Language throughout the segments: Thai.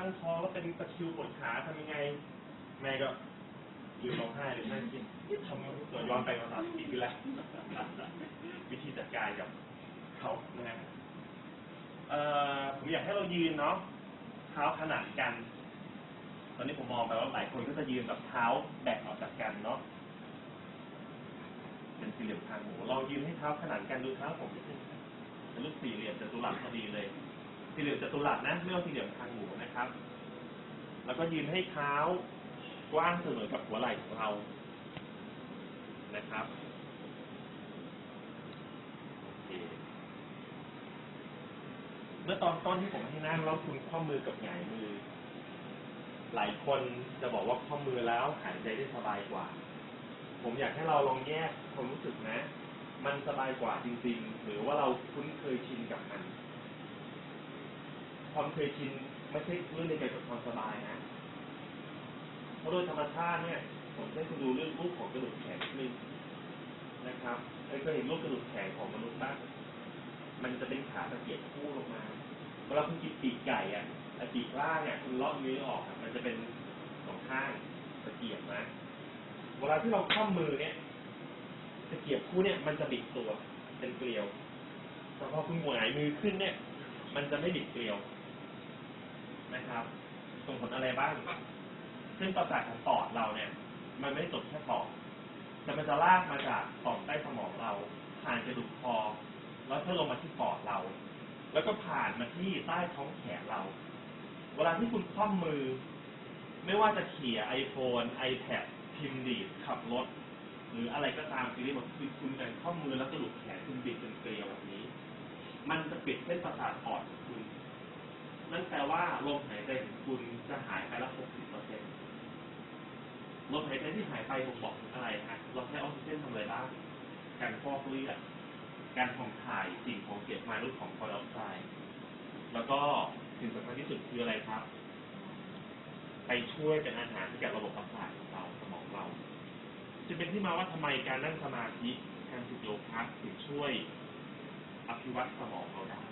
ตั้งท้องแล้วเป็นตะคริวปวดขาทำยังไง แม่ก็ยืนร้องไห้เลยแม่คิดทำตัวย้อนไปประมาณปีที่แล้ววิธีจัดการกับเขานะฮะเอ่อผมอยากให้เรายืนเนาะเท้าขนานกัน ตอนนี้ผมมองไปว่าหลายคนก็จะยืนแบบเท้าแบกออกจากกันเนาะเป็นสี่เหลี่ยมทางหมูเรายืนให้เท้าขนานกันดูเท้าผมนิดนึงเป็นรูปสี่เหลี่ยมจัตุรัสพอดีเลย สี่เหลี่ยมจัตุรัสนะไม่ว่าสี่เหลี่ยมทางหมูนะครับ แล้วก็ยืนให้เท้ากว้างเสมอกับหัวไหล่ของเรานะครับโอเคเมื่อตอนต้นที่ผมให้นั่งแล้วคุณข้อมือกับหงายมือ หลายคนจะบอกว่าข้อมือแล้วหายใจได้สบายกว่า ผมอยากให้เราลองแยกความรู้สึกนะ มันสบายกว่าจริง ๆ หรือว่าเราคุ้นเคยชินกับมัน ความเคยชินไม่ใช่เรื่องในการกับความสบายนะ เพราะโดยธรรมชาติเนี่ย ผมจะให้คุณดูเรื่องรูปของกระดูกแขนนึงนะครับเคยเห็นรูปกระดูกแขนของมนุษย์บ้างมันจะเป็นขาตะเกียบคู่ลงมาเวลาคุณกินปีกไก่อะปีกล่างเนี่ยคุณเลาะเนื้อออกมันจะเป็นสองข้างตะเกียบนะเวลาที่เราคว่ำมือเนี่ยตะเกียบคู่เนี่ยมันจะบิดตัวเป็นเกลียวแต่พอคุณหงายมือขึ้นเนี่ย มันจะไม่บิดเกลียว นะครับ ส่งผลอะไรบ้าง ซึ่งประสาทของปอดเราเนี่ย มันไม่ได้จบแค่ปอดแต่มันจะลากมาจากต่อมใต้สมองเรา ผ่านกระดูกคอ แล้วเพื่อลงมาที่ปอดเรา แล้วก็ผ่านมาที่ใต้ท้องแขนเรา เวลาที่คุณคว่ำมือ ไม่ว่าจะเขี่ยไอโฟน iPad พิมพ์ดีดขับรถ หรืออะไรก็ตามซีรีส์บอกคือคุณการคว่ำมือแล้วกระดูกแขนคุณบิดเป็นเกลียวแบบนี้ มันจะปิดเส้นประสาทปอด นั่นแปลว่าลมหายใจของคุณจะหายไปละ60เปอร์เซ็นต์ลมหายใจที่หายไปผมบอกอะไรฮะเราใช้ออกซิเจนทำอะไรบ้างการฟอกเลือด การผ่องถ่ายสิ่งของเสียมารูปของคาร์บอนไดออกไซด์แล้วก็สิ่งสำคัญที่สุดคืออะไรครับ ไปช่วยเป็นอาหารให้กับระบบประสาทของเราสมองเรา จะเป็นที่มาว่าทำไมการนั่งสมาธิการฝึกโยคะถึงช่วยอภิวัตสมองเราได้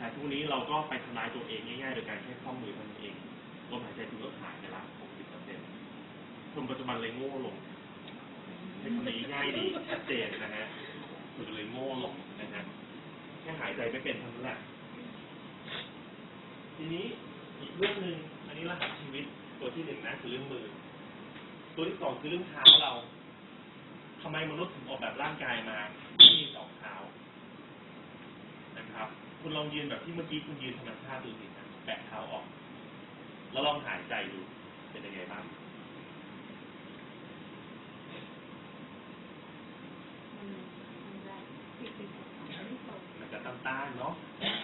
แต่ทุกนี้เราก็ไปทำลายตัวเองง่ายๆโดยการแค่ข้อมือเท่านั้นเองลมหายใจคุณลดหายไปละ60%คนปัจจุบันเลยโง่ลงใช้คำนี้ง่ายดีชัดเจนนะฮะคุณเลยโง่ลงนะฮะแค่หายใจไม่เป็นเท่านั้นแหละทีนี้อีกเรื่องหนึ่งอันนี้รหัสชีวิตตัวที่หนึ่งนะคือเรื่องมือ ตัวที่สองคือเรื่องเท้าเราทำไมมนุษย์ถึงออกแบบร่างกายมาไม่สองเท้านะครับ คุณลองยืนแบบที่เมื่อกี้คุณยืนธรรมชาติดูสิแบะเท้าออก แล้วลองหายใจดู เป็นยังไงบ้างมันจะต้านๆเนาะ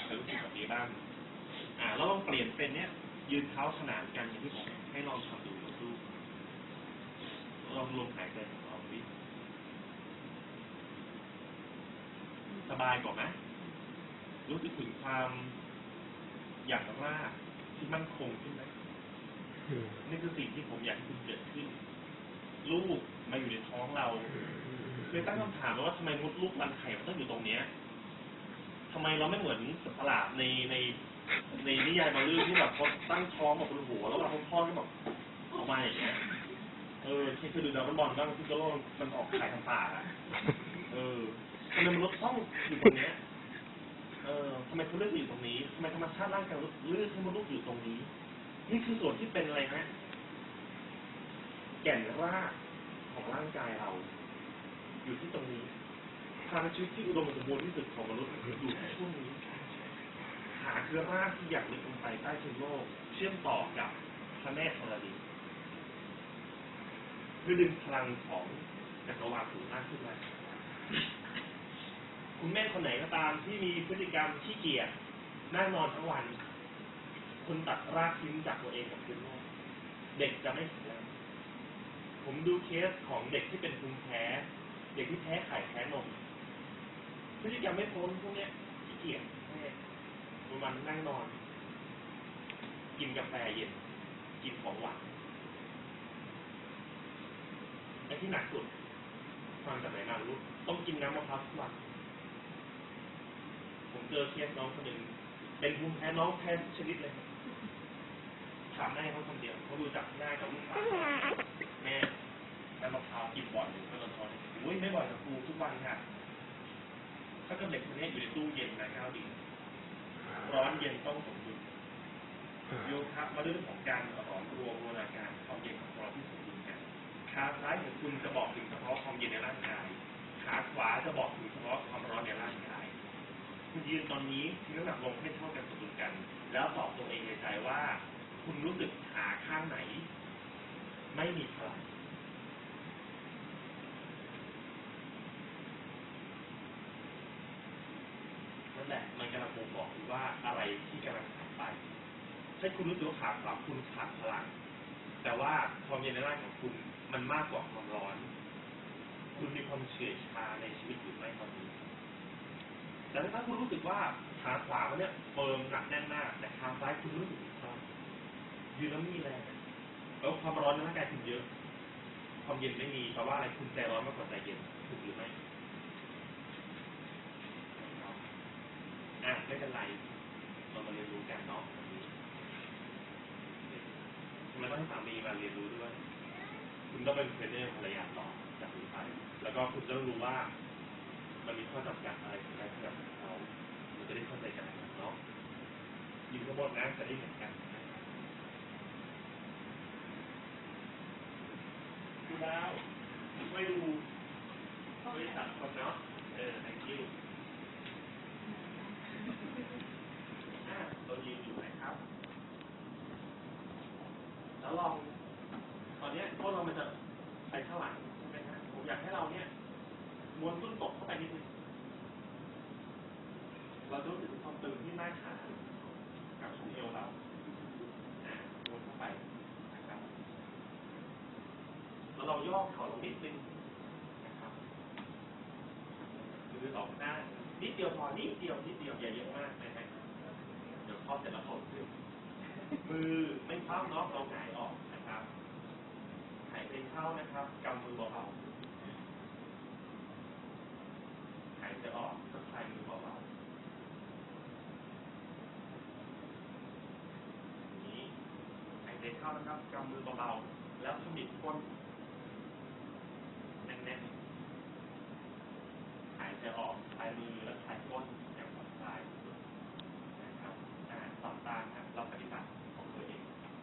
จะรู้สึกแบบนี้บ้าง อ่า แล้วลองเปลี่ยนเป็นเนี้ยยืนเท้าขนานกันอย่างที่ผมให้ลองทำดูนะลูลองลมหายใจของเราดิสบายกว่าไหม รู้สึกถึงความอย่างรากที่มั่นคงขึ้นไหมนี่คือสิ่งที่ผมอยากให้คุณเกิดขึ้น ลูกมาอยู่ในท้องเราเคยตั้งคำถามไหมว่าทำไมมดลูกรังไข่มันต้องอยู่ตรงเนี้ยทำไมเราไม่เหมือนสัตว์ประหลาดในในในนิยายบางเรื่องที่แบบเขาตั้งท้องแบบบนหัวแล้วเวลาเขาคลอดก็แบบออกมาอย่างเงี้ยเออที่คือดูดราก้อนบอลบ้างที่ก็โลกมันออกไข่ทางปากอะเออทำไมมนุษย์ต้องอยู่ตรงเนี้ย เออทำไมเขาเลือกอยู่ตรงนี้ทำไมธรรมชาติร่างกายมนุษย์เลือกให้มนุษย์อยู่ตรงนี้ นี่คือส่วนที่เป็นอะไรฮะแก่นรากของร่างกายเรา อยู่ที่ตรงนี้ทางชีวิตที่อุดมสมบูรณ์ที่สุดของมนุษย์อยู่ที่ช่วงนี้หาคือรากที่อยากลึกลงไปใต้พื้นโลก เชื่อมต่อกับพระแม่ธรณีเพื่อดึงพลังของจักรวาลสูงมากขึ้นมา คุณแม่คนไหนก็ตามที่มีพฤติกรรมขี้เกียจนั่งนอนทั้งวัน คุณตัดรากทิ้งจากตัวเองกับพื้นโลกเด็กจะไม่แข็งแรงผมดูเคสของเด็กที่เป็นภูมิแพ้ เด็กที่แพ้ไข่แพ้นมพฤติกรรมไม่พ้นพวกนี้ขี้เกียจแม่วันนั่งนอน กินกาแฟเย็น กินของหวานไอ้ที่หนักสุดฟังจากไหนมาลูกต้องกินน้ำมะพร้าวทุกวัน ผมเจอเคสน้องคนหนึ่งเป็นภูมิแพ้น้องแพ้ชนิดเลยถามแม่เขาคนเดียวเขาดูจากหน้ากับลูกสาวแม่แต่มะพร้าวกินบ่อยหรือไม่ร้อนอุ้ยไม่บ่อยกับครูทุกวันค่ะถ้าเกิดเด็กคนนี้อยู่ในตู้เย็นนะก้าวดีร้อนเย็นต้องสมดุลโยคะมาเรื่องของการถอนตัวโบราการความเย็นของเราที่สมดุลกันขาซ้ายของคุณจะบอกถึงเฉพาะความเย็นในร่างกายขาขวาจะบอกถึงเฉพาะความร้อนในร่างกาย คุณยืนตอนนี้มีน้ำหนักลงให้เท่ากันสมดุลกัน แล้วตอบตัวเองในใจว่า คุณรู้สึกขาข้างไหน ไม่มีพลังนั่นแหละมันกำลังบ่งบอกว่าอะไรที่กำลังหายไปใช่คุณรู้สึกว่าขาขวาคุณขาดพลัง แต่ว่าความเย็นในร่างของคุณมันมากกว่าความร้อน คุณมีความเฉื่อยชาในชีวิตหรือไม่ตอนนี้ แต่ถ้าคุณรู้สึกว่าขาขวาเนี่ยเฟิร์มหนักแน่นมากแต่ขาซ้ายคุณรู้สึกพลังยืนแล้วมีแรงแล้วความร้อนในร่างกายคุณเยอะ ความเย็นไม่มีแปลว่าอะไรคุณใจร้อนมากกว่าใจเย็นถูกหรือไม่อะไม่เป็นไรเรามาเรียนรู้กันเนาะวันนี้ทำไมต้องสามีมาเรียนรู้ด้วย คุณต้องเป็นเทรนเนอร์ภรรยาต่อจากนี้ไป แล้วก็คุณจะต้องรู้ว่า มันมีข้อจำกัดอะไรของการขยับของเขาจะได้เข้าใจกันนะครับเนาะอยู่ข้างบนนะจะได้เห็นกันดูแล้วไม่ดูบริษัทคนเนาะเออ thank you อะเรายืนอยู่นครับ แล้วลอง ตอนนี้ยโค้เรามันจะไปข้างหลังใช่ไหมฮะผมอยากให้เราเนี่ย ม้วนต้นตกเข้าไปนิดนึงเราจะรู้สึกความตึงที่หน้าขากับช่วงเอวเราม้วนเข้าไปนะครับแล้วเราย่อเข่าลงนิดนึงนะครับมือสองหน้านิดเดียวพอนิดเดียวนิดเดียวอย่าเยอะมากนะฮะเดี๋ยวครอเสร็จแล้วผมขึ้นมือไม่คว่ำเนาะเราหงายออกนะครับหายใจเข้านะครับกำมือเบาๆ หายใจออกก็คลายมือเบาๆอย่านี้หายใจเข้านะครับกำมือเบาๆแล้วขมิบก้นแน่นๆหายใจออกคลายมือแล้วคลายก้นอย่างผ่อนคลายนะครับอ่าสอนตามครับเราปฏิบัติของตัวเอง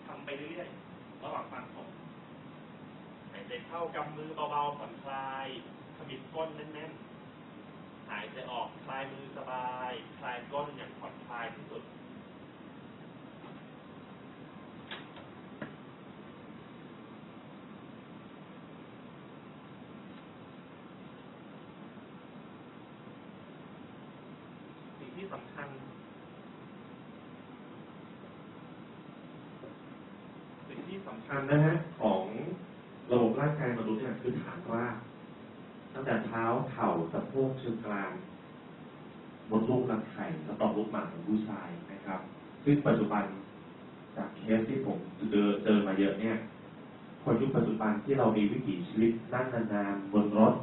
ทำไปเรื่อยๆระหว่างฟังผมหายใจเข้ากำมือเบาๆผ่อนคลายขมิบก้นแน่นๆ หายใจออกคลายมือสบายคลายก้นอย่างผ่อนคลายที่สุด สิ่งที่สำคัญ สิ่งที่สำคัญนะฮะของระบบร่างกายมนุษย์เนี่ยคือฐานราก งแต่เท้าเข่าสะโพกเชิงกลางมดลูกรังไข่สตอลูกหมากของผู้ชายนะครับ ซึ่งปัจจุบันจากเคสที่ผมเจอเจอมาเยอะเนี่ย คนยุคปัจจุบันที่เรามีวิถีชีวิตนั่งนานๆบนรถ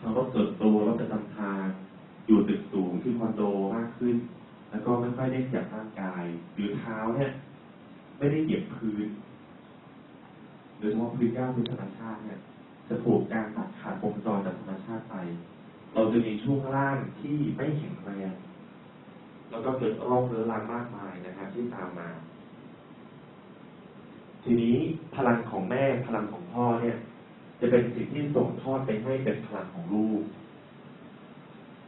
ทั้งรถส่วนตัวรถประจำทาง อยู่ตึกสูงที่คอนโดมากขึ้น แล้วก็ไม่ค่อยได้ขยับร่างกาย หรือเท้าเนี่ย ไม่ได้เหยียบพื้นโดยเฉพาะพื้นหญ้าพื้นธรรมชาติเนี่ย จะถูกการตัด ขาดวงจรจากธรรมชาติไป เราจะมีช่วงล่างที่ไม่แข็งแรงแล้วก็เกิดโรคเรื้อรังมากมายนะครับ ที่ตามมา ทีนี้พลังของแม่พลังของพ่อเนี่ย จะเป็นสิ่งที่ส่งทอดไปให้เป็นพลังของลูก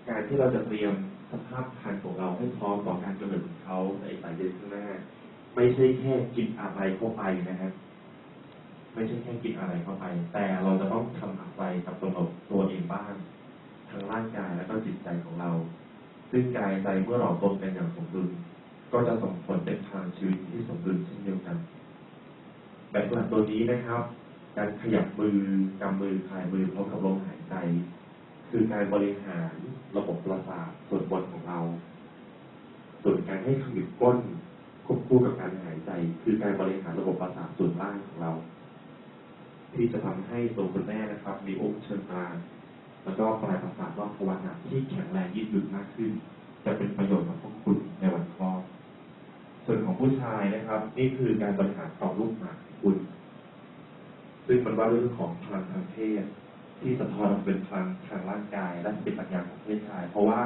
การที่เราจะเตรียมสภาพคันของเราให้พร้อมต่อการกำเนิดของเขาในสายเดือนข้างหน้า ไม่ใช่แค่กินอะไรเข้าไปนะครับ ไม่ใช่แค่กินอะไรเข้าไป แต่เราจะต้องทำอะไรกับตัวเราตัวเองบ้างทั้งร่างกายและก็จิตใจของเรา ซึ่งกายใจเมื่อเราตรงกันอย่างสมดุล ก็จะส่งผลเป็นทางชีวิตที่สมดุลเช่นเดียวกัน แบบหลักตัวนี้นะครับ การขยับมือกำมือคลายมือพร้อมกับลมหายใจ คือการบริหารระบบประสาทส่วนบนของเรา ส่วนการให้ขมิบก้นควบคู่กับการหายใจ คือการบริหารระบบประสาทส่วนล่างของเรา ที่จะทำให้ตัวคุณแม่นะครับ มีองค์เชิงกรานแล้วก็ปลายประสาทรอบทวารหนักที่แข็งแรงยืดหยุ่นมากขึ้น จะเป็นประโยชน์กับพวกคุณในวันคลอดส่วนของผู้ชายนะครับ นี่คือการบริหารต่อลูกหมากคุณ ซึ่งมันว่าเรื่องของพลังทางเพศที่สะท้อนเป็นพลังทางร่างกาย และสติปัญญาของเพศชาย เพราะว่า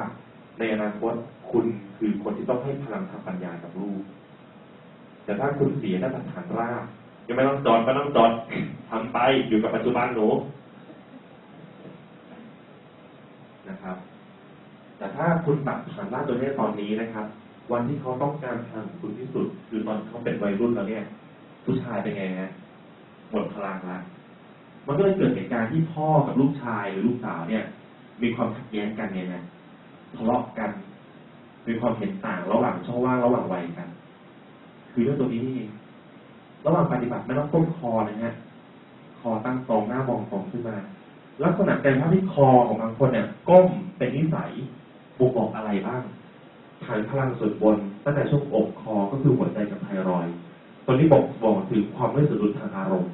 ในอนาคตคุณคือคนที่ต้องให้พลังทางปัญญากับลูก แต่ถ้าคุณเสียด้านฐานราก ยังไม่ต้องจอดก็ต้องจอดทำไปอยู่กับปัจจุบันหนูนะครับ แต่ถ้าคุณตัดฐานรากตัวนี้ตอนนี้นะครับ วันที่เขาต้องการพลังของคุณที่สุด คือตอนเขาเป็นวัยรุ่นแล้วเนี่ย ผู้ชายเป็นไงฮะหมดพลังแล้วมันก็เลยเกิดเหตุการณ์ที่พ่อกับลูกชายหรือลูกสาวเนี่ย มีความขัดแย้งกันเนี่ยนะทะเลาะกันมีความเห็นต่างระหว่างช่องว่างระหว่างวัยกัน คือเรื่องตัวนี้นี่เอง ระหว่างปฏิบัติไม่ต้องก้มคอนะฮะคอตั้งตรงหน้ามองตรงขึ้นมา ลักษณะเป็นภาพที่คอของบางคนเนี่ย ก้มเป็นนิสัยบ่งบอกอะไรบ้างฐานพลังส่วนบนตั้งแต่ช่วงอกคอก็คือหัวใจกับไทรอยด์ตัวนี้บอกบอกถึงความไม่สมดุลทางอารมณ์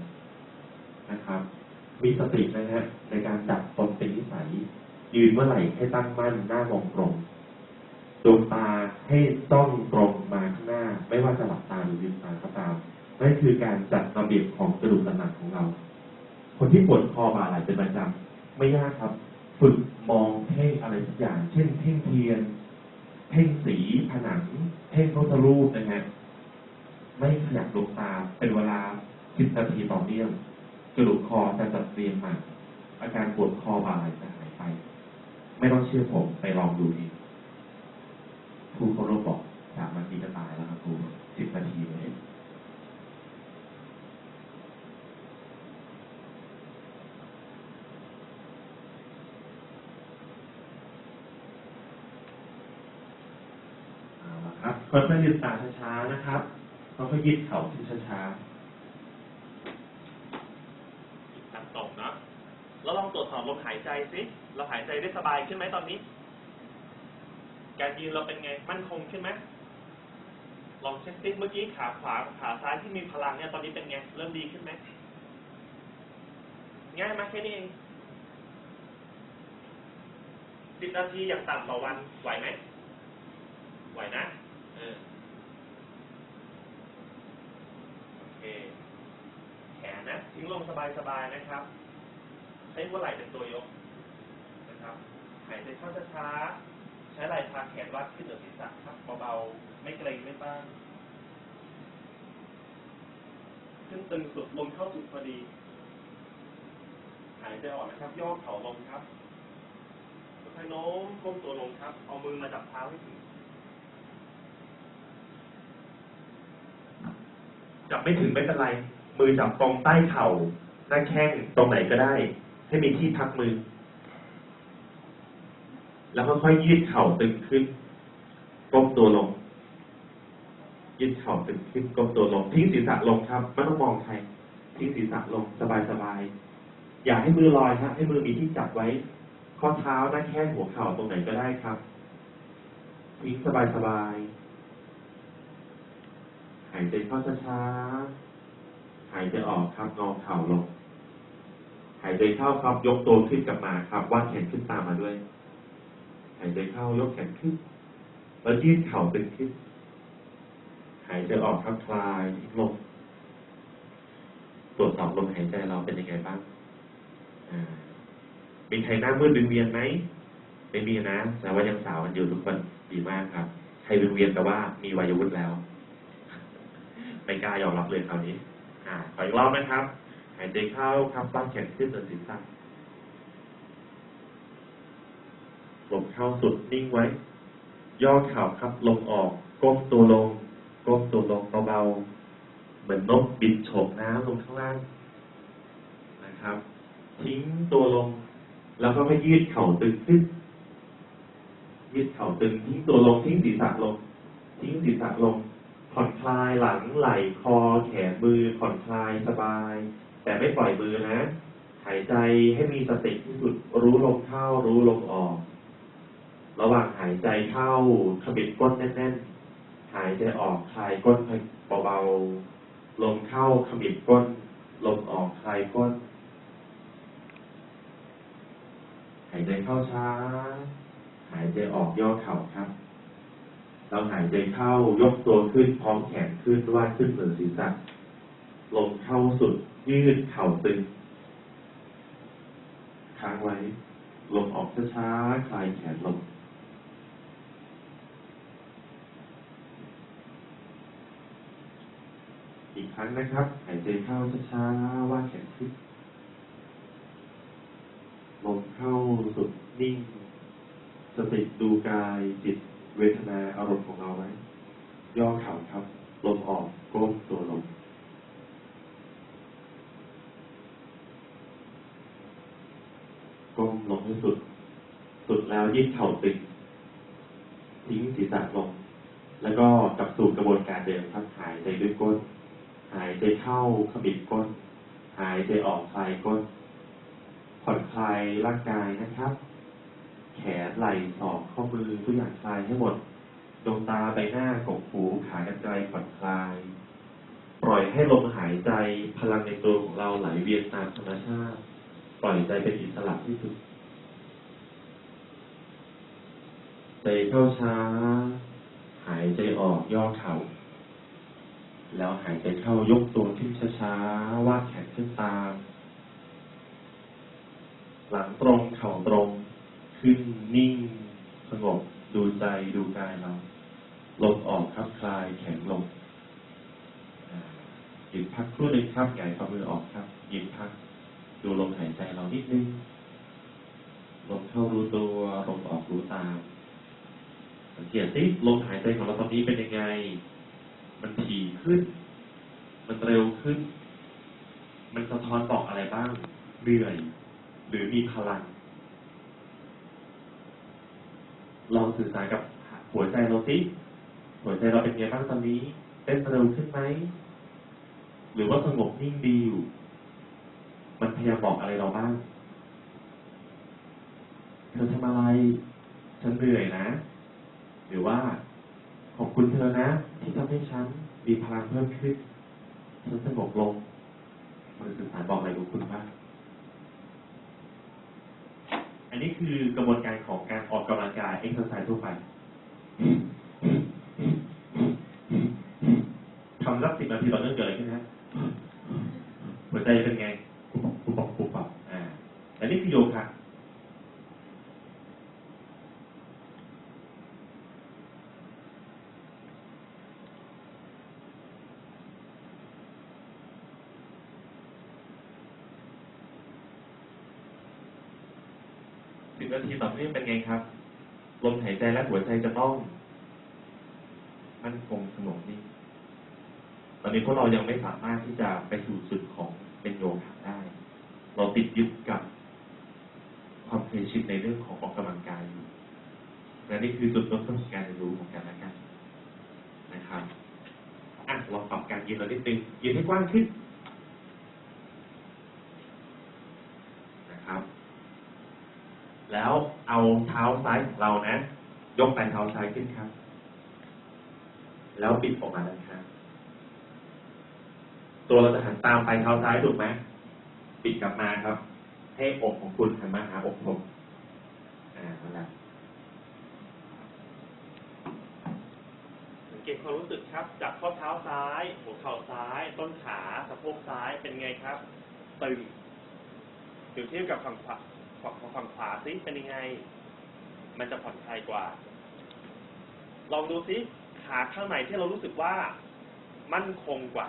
นะครับ มีสตินะฮะในการดัดตนเป็นนิสัย ยืนเมื่อไหร่ให้ตั้งมั่นหน้ามองตรงดวงตาให้จ้องตรงมาข้างหน้า ไม่ว่าจะหลับตาหรือลืมตาก็ตาม นั่นคือการจัดระเบียบของกระดูกสันหลังของเรา คนที่ปวดคอบ่าไหล่เป็นประจำไม่ยากครับ ฝึกมองเพ่งอะไรสักอย่าง เช่นเพ่งเทียน เพ่งสีผนัง เพ่งพระพุทธรูปนะฮะไม่ขยับดวงตาเป็นเวลา10นาทีต่อเนื่องกระดูกคอจะจัดเรียงใหม่อาการปวดคอบ่าไหล่จะหายไป ไม่ต้องเชื่อผมไปลองดูเองครูเขารพบอกสามนาทีจะตายแล้วครับครูสิบนาทีเลย เอาละ ครับค่อยๆยืดตาช้าๆนะครับค่อยๆยืดเข่าขึ้นช้าๆตั้งตรงนะแล้วลองตรวจสอบลมหายใจสิเราหายใจได้สบายขึ้นไหมตอนนี้ การยืนเราเป็นไงมั่นคงขึ้นไหมลองเช็คซิเมื่อกี้ขาขวาขาซ้ายที่มีพลังเนี่ยตอนนี้เป็นไงเริ่มดีขึ้นไหมง่ายไหมแค่นี้เองสิบนาทีอย่างต่ำต่อวันไหวไหมไหวนะ เออ โอเค แขนนะทิ้ งลงสบายๆนะครับ ใช้หัวไหล่เป็นตัวยกนะครับหายใจเข้าช้าๆใช้ไหล่พาแขนวัดขึ้นเหนือศีรษะครับเบาๆไม่เกร็งไม่บ้างขึ้นตึงสุดลมเข้าจุดพอดี หายใจออกนะครับย่อเข่าลงครับค่อยโน้มก้มตัวลงครับ เอามือมาจับเท้าให้ถึงจับไม่ถึงไม่เป็นไร มือจับตรงใต้เข่าหน้าแข้งตรงไหนก็ได้ ให้มีที่พักมือ แล้วค่อยๆยืดเข่าตึงขึ้นก้มตัวลง ยืดเข่าตึงขึ้นก้มตัวลงทิ้งศีรษะลงครับไม่ต้องมองใครทิ้งศีรษะลงสบายๆอย่าให้มือลอยครับให้มือมีที่จับไว้ ข้อเท้าหน้าแข้งหัวเข่าตรงไหนก็ได้ครับทิ้งสบายๆหายใจเข้าช้าๆ หายใจออกครับงอเข่าลง หายใจเข้าครับยกตัวขึ้นกลับมาครับวาดแขนขึ้นตามมาด้วย หายใจเข้ายกแขนขึ้น แล้วยืดเข่าตึงขึ้น หายใจออกครับคลายลงตรวจสอบลมหายใจเราเป็นยังไงบ้างอ่ามีใครหน้ามืดวิงเวียนไหมไม่มีนะแต่ว่ายังสาวกันอยู่ทุกคนดีมากครับ ใครวิงเวียนแต่ว่ามีวัยวุฒิแล้ว ไม่กล้ายอมรับเลยคราวนี้ อ่าขออีกรอบนะครับ หายใจเข้าครับวาดแขนขึ้นเนินศีรษะลมเข้าสุดนิ่งไว้ ย่อเข่าครับลงออก ก้มตัวลง ก้มตัวลงเบาๆเหมือนนกบินโฉบน้ำลงข้างล่างนะครับ ทิ้งตัวลง แล้วก็ไม่ยืดเข่าตึงขึ้นยืดเข่าตึงทิ้งตัวลงทิ้งศีรษะลง ทิ้งศีรษะลง ผ่อนคลายหลังไหล่คอแขนมือผ่อนคลายสบาย แต่ไม่ปล่อยมือนะ หายใจให้มีสติที่สุดรู้ลมเข้ารู้ลมออก ระหว่างหายใจเข้าขมิบก้นแน่นๆหายใจออกคลายก้นเบาๆลมเข้าขมิบก้น ลมออกคลายก้น หายใจเข้าช้า หายใจออกย่อเข่าครับ เราหายใจเข้ายกตัวขึ้นพร้อมแขนขึ้นวาดขึ้นเหนือศีรษะลมเข้าสุด ยืดเข่าตึงค้างไว้ลมออกช้าๆคลายแขนลงอีกครั้งนะครับหายใจเข้าช้าๆวาดแขนขึ้นลมเข้าสุดนิ่ง สติดูกายจิต เวทนาอารมณ์ของเราไว้ย่อเข่าครับ ลมออกก้มตัวลงก้มลงให้สุด สุดแล้วยืดเข่าตึงทิ้งศีรษะลง แล้วก็กลับสู่กระบวนการเดิมครับหายใจด้วยก้น หายใจเข้าขมิบก้น หายใจออกคลายก้นผ่อนคลายร่างกายนะครับ แขนไหล่ศอกข้อมือทุกอย่างคลายให้หมดดวงตาใบหน้ากกหูขากรรไกรผ่อนคลาย ปล่อยให้ลมหายใจพลังในตัวของเราไหลเวียนตามธรรมชาติ ปล่อยใจเป็นอิสระที่สุดใจเข้าช้า หายใจออกย่อเข่า แล้วหายใจเข้ายกตัวขึ้นช้าๆวาดแขนขึ้นตาม หลังตรงเข่าตรง ขึ้นนิ่ง สงบ ดูใจดูกายเราลมออกครับคลายแข็งลงหยุดพักครู่หนึ่งครับหงายฝ่ามือออกครับหยิบพัก ดูลมหายใจเรานิดนึงลมเข้ารู้ตัวลมออกรู้ตามสังเกตสิลมหายใจของเราตอนนี้เป็นยังไง มันถี่ขึ้น มันเร็วขึ้น มันสะท้อนบอกอะไรบ้างเหนื่อย หรือมีพลัง ลองสื่อสารกับหัวใจเราสิหัวใจเราเป็นไงบ้างตอนนี้เต้นเร็วขึ้นไหมหรือว่าสงบนิ่งดีอยู่ มันพยายามบอกอะไรเราบ้างเธอทำอะไร ฉันเหนื่อยนะ หรือว่าขอบคุณเธอนะ ที่ทำให้ฉันมีพลังเพิ่มขึ้นฉันสงบลงมันสื่อสารบอกอะไรกับคุณบ้าง อันนี้คือกระบวนการของการออกกำลังกายเอ็กซ์ไซส์ทั่วไปทำสักสิบนาทีต่อเนื่องเกิดขึ้นฮะหัวใจเป็นไงปุบปับปุบปับปุบปับอ่าอันนี้คือโยคะ สิบ นาทีต่อเนื่องเป็นไงครับ ลมหายใจและหัวใจจะต้อง มันคงสงบนิ่งตอนนี้พวกเรายังไม่สามารถที่จะไปสู่จุดของเป็นโยคะได้ เราติดยึดกับความเคยชินในเรื่องของออกกำลังกายอยู่และนี่คือจุดเริ่มต้นของการเรียนรู้ของกันและกันนะครับอะลองปรับการยืนเรานิดนึงยืนให้กว้างขึ้นนะครับ แล้ว เอาเท้าซ้ายของเรานะ ยกปลายเท้าซ้ายขึ้นครับ แล้วบิดออกมาด้านข้างตัวเราจะหันตามปลายเท้าซ้ายถูกไหมบิดกลับมาครับ ให้อกของคุณหันมาหาอกผมอ่านั่นแหละสังเกตความรู้สึกครับจากข้อเท้าซ้าย หัวเข่าซ้าย ต้นขาสะโพกซ้ายเป็นไงครับ ตึงเดี๋ยวเทียบกับฝั่งขวา ฝั่งฝั่งขวาซิเป็นยังไง มันจะผ่อนคลายกว่า ลองดูซิขาข้างไหนที่เรารู้สึกว่ามั่นคงกว่า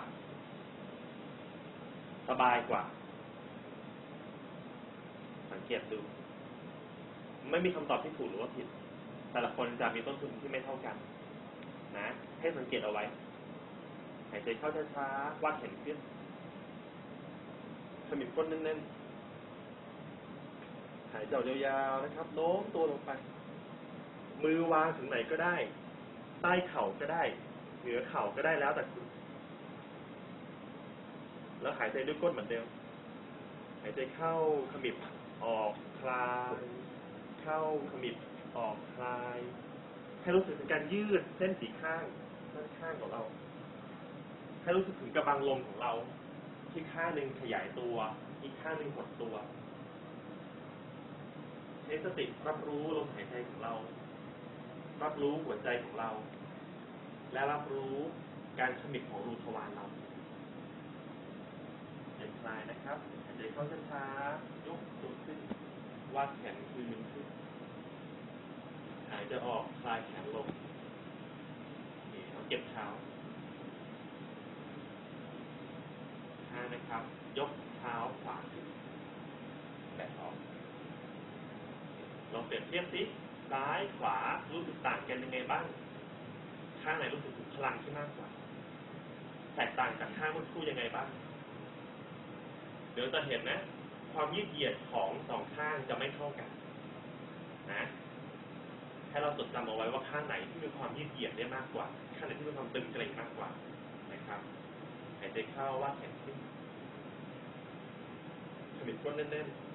สบายกว่า สังเกตดู ไม่มีคำตอบที่ถูกหรือว่าผิด แต่ละคนจะมีต้นทุนที่ไม่เท่ากัน นะ ให้สังเกตเอาไว้ หายใจเข้าช้าๆวาดแขนขึ้นขมิบก้นแน่นๆายใจออกยาวๆนะครับ โน้มตัวลงไป มือวางถึงไหนก็ได้ ใต้เข่าก็ได้ เหนือเข่าก็ได้แล้วแต่คุณ แล้วหายใจด้วยก้นเหมือนเดิม หายใจเข้าขมิบออกคลาย เข้าขมิบออกคลายให้รู้สึกถึงการยืดเส้นสีข้างด้านข้างของเรา ให้รู้สึกถึงกระบังลมของเรา ที่ข้างหนึ่งขยายตัว อีกข้างหนึ่งหดตัว ใช้สติรับรู้ลมหายใจของเรา รับรู้หัวใจของเรา และรับรู้การขมิบของรูทวารเราเอ็นคลายนะครับหายใจเข้าช้าๆยกตัวขึ้นวาดแขนคืนขึ้นหายใจออกคลายแขนลงเคเราเก็บเท้าห้านะครับ ยกเท้าขวาขึ้นแบะออก ลองเปรียบเทียบสิซ้ายขวารู้สึกต่างกันยังไงบ้าง ข้างไหนรู้สึกถึงพลังที่มากกว่า แตกต่างจากข้างเมื่อคู่ยังไงบ้าง เดี๋ยวจะเห็นนะ ความยืดเหยียดของสองข้างจะไม่เท่ากัน นะให้เราจดจำเอาไว้ว่าข้างไหนที่มีความยืดเหยียดได้มากกว่า ข้างไหนที่มีความตึงเกร็งมากกว่า นะครับหายใจเข้าว่าดแขนขึ้นขมิบก้นแน่นๆ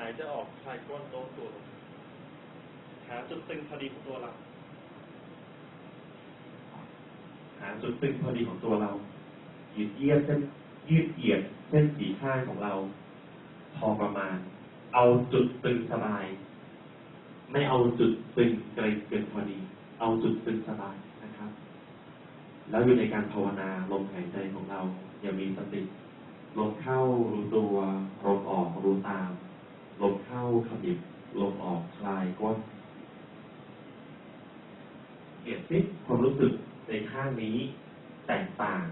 หายใจออกคลายก้นโน้มตัวลงหาจุดตึงพอดีของตัวเรา หาจุดตึงพอดีของตัวเรายืดเยียดเส้นยืดเหยียดเส้นสีข้างของเรา พอประมาณ เอาจุดตึงสบาย ไม่เอาจุดตึงเกรงเกินพอดี เอาจุดตึงสบายนะครับ แล้วอยู่ในการภาวนาลมหายใจของเราอย่ามีสติลมเข้ารู้ตัวลมออกรู้ตาม ลมเข้าขมิบลมออกคลายก้นเปรียบซิความรู้สึกในข้างนี้แตกต่าง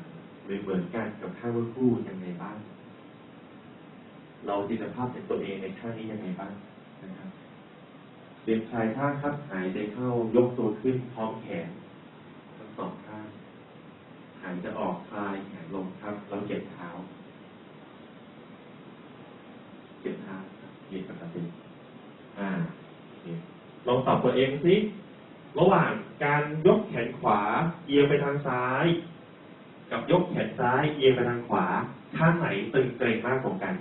หรือเหมือนกันกับข้างเมื่อครู่ยังไงบ้าง เราจินตภาพเห็นตัวเองในข้างนี้ยังไงบ้างนะครับเรียนชายท่าครับหายใจเข้ายกตัวขึ้นพร้อมแขนทั้งสองข้างหายใจออกคลายแขนลงครับแล้วเก็บเท้าเก็บเท้า เรียดปกติอ่าอลองตอบตัวเองสิระหว่างการยกแขนขวา เอียงไปทางซ้าย กับยกแขนซ้าย เอียงไปทางขวา ข้างไหนตึงเกร็งมากกว่ากัน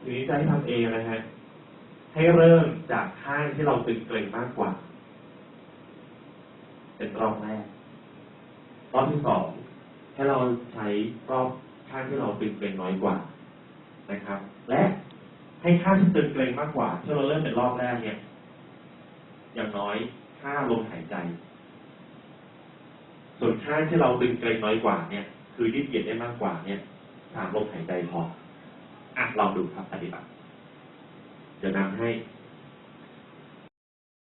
ทีนี้จะให้ทำเองนะฮะให้เริ่มจากข้างที่เราตึงเกร็งมากกว่า เป็นรอบแรกรอบที่สองให้เราใช้รอบ ข้างที่เราตึงเกรงน้อยกว่านะครับ และให้ข้างที่ตึงเกรงมากกว่าที่เราเริ่มเป็นรอบแรกเนี่ย อย่างน้อยห้าลมหายใจ ส่วนข้างที่เราตึงเกรงน้อยกว่าเนี่ย คือยืดเหยียดได้มากกว่าเนี่ยสามลมหายใจพออะลองดูครับปฏิบัติเดี๋ยวนำให้